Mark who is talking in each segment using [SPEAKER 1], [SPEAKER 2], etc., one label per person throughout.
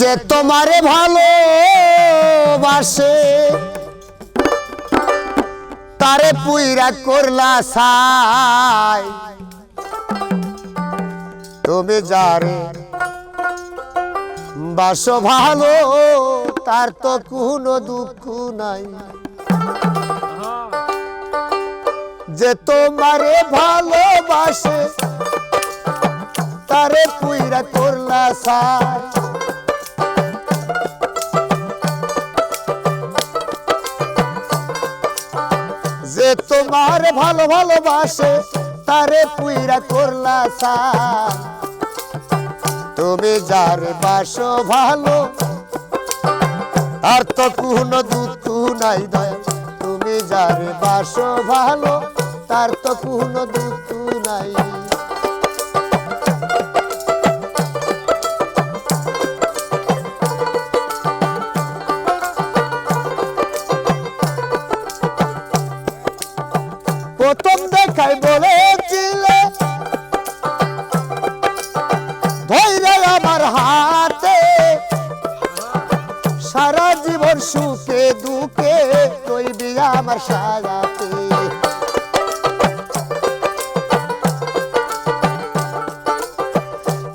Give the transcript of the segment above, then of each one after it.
[SPEAKER 1] যে তোমারে ভালোবাসে, তারে পুইরা করলা সাই। তুমি যারে বাসো ভালো, তার তো কোনো দুঃখ নাই। যে তোমারে ভালোবাসে, তারে পুইরা করলা সাই। যে তোমার ভালো ভালোবাসে, তারে পুইরা করলা তুমি যার বাসো ভালো, আর তো কোনো দুঃখ নাই দয়া। তুমি যার বাসো ভালো, তার তো কোনো দুঃখ নাই। প্রথম দেখাই বলেছিলে, ধৈর্য আমার হাতে, সারা জীবন সুখে দুঃখে কইবি আমার সাজাতে।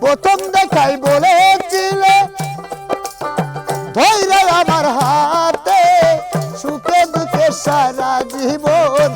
[SPEAKER 1] প্রথম দেখাই বলেছিলে, ধৈর্য আমার হাতে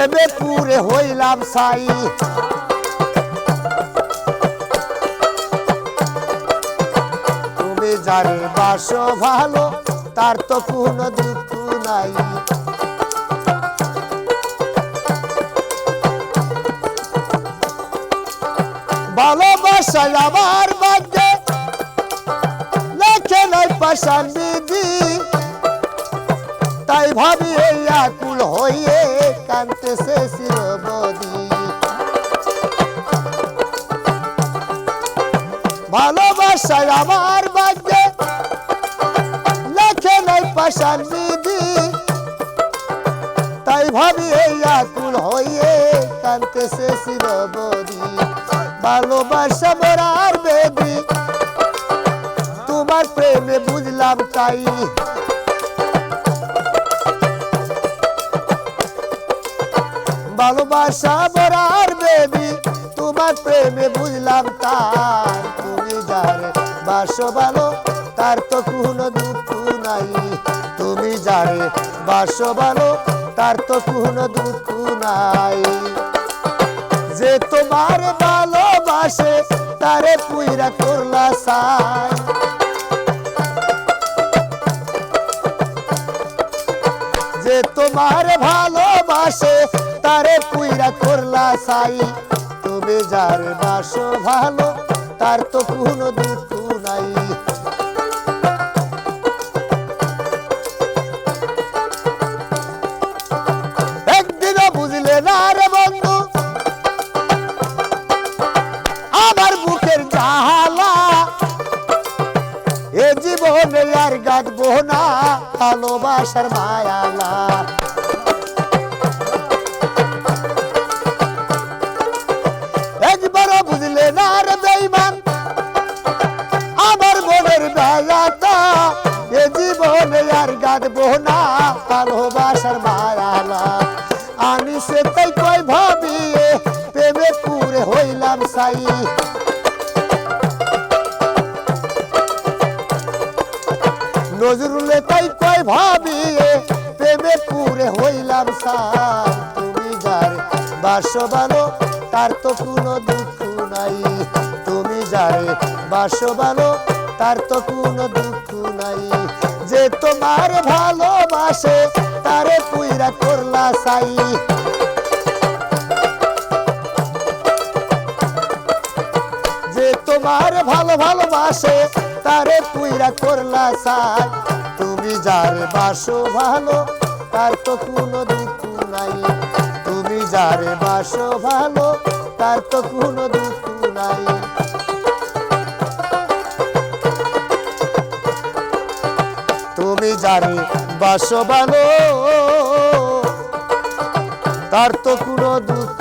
[SPEAKER 1] প্রেমে পুরে হইলাম সাই। তুমি যারে বাসো ভালো, তার তো কোনো দুঃখ নাই। ভালোবাসায় ভাগ্যে লেখে নাই পাশান বিধি তাই ভাবি এই আকুল হইয়ে কানতেছে শিরবদি ভালোবাসায় আমার ভাগ্যে লেখে নাই পাশান বিধি তাই ভাবি এই আকুল হইয়ে কানতেছে শিরবদি ভালোবাসা মরার বেদি তোমার প্রেমে বুঝলাম তাই। ভালোবাসা মরার বেদি তোমার প্রেমে বুঝলাম তার। তুমি যারে বাসো ভালো, তার তো কোনো দুঃখ নাই। তুমি যারে বাসো ভালো, তার তো কোনো দুঃখ নাই। যে তোমার ভালোবাসে, তারে পুইরা করলা সাই। যে তোমার ভালোবাসে তারে পুইরা করলা সাই। তুমি যার বাসো ভালো, তার তো কোনো দুঃখ নাই। একদিনও বুঝলে না রে বন্ধু জীবনে আর গাঁদবো না, ভালোবাসার মায়ালা। বাসো ভালো তার তো কোনো দুঃখ নাই। তুমি যারে বাসো ভালো তার তো কোনো দুঃখ নাই। যে তোমার ভালোবাসে, তারে পুইরা করলা সাই। যে তোমার ভালো ভালোবাসে, তারে পুইরা করলা সাই। তুমি যার বাসো ভালো তার তো কোনো দুঃখ তুমি যারে বাসো ভালো, তার তো কোনো দুঃখ নাই। তুমি জানি বাস ভালো, তার তো কোনো দুঃখ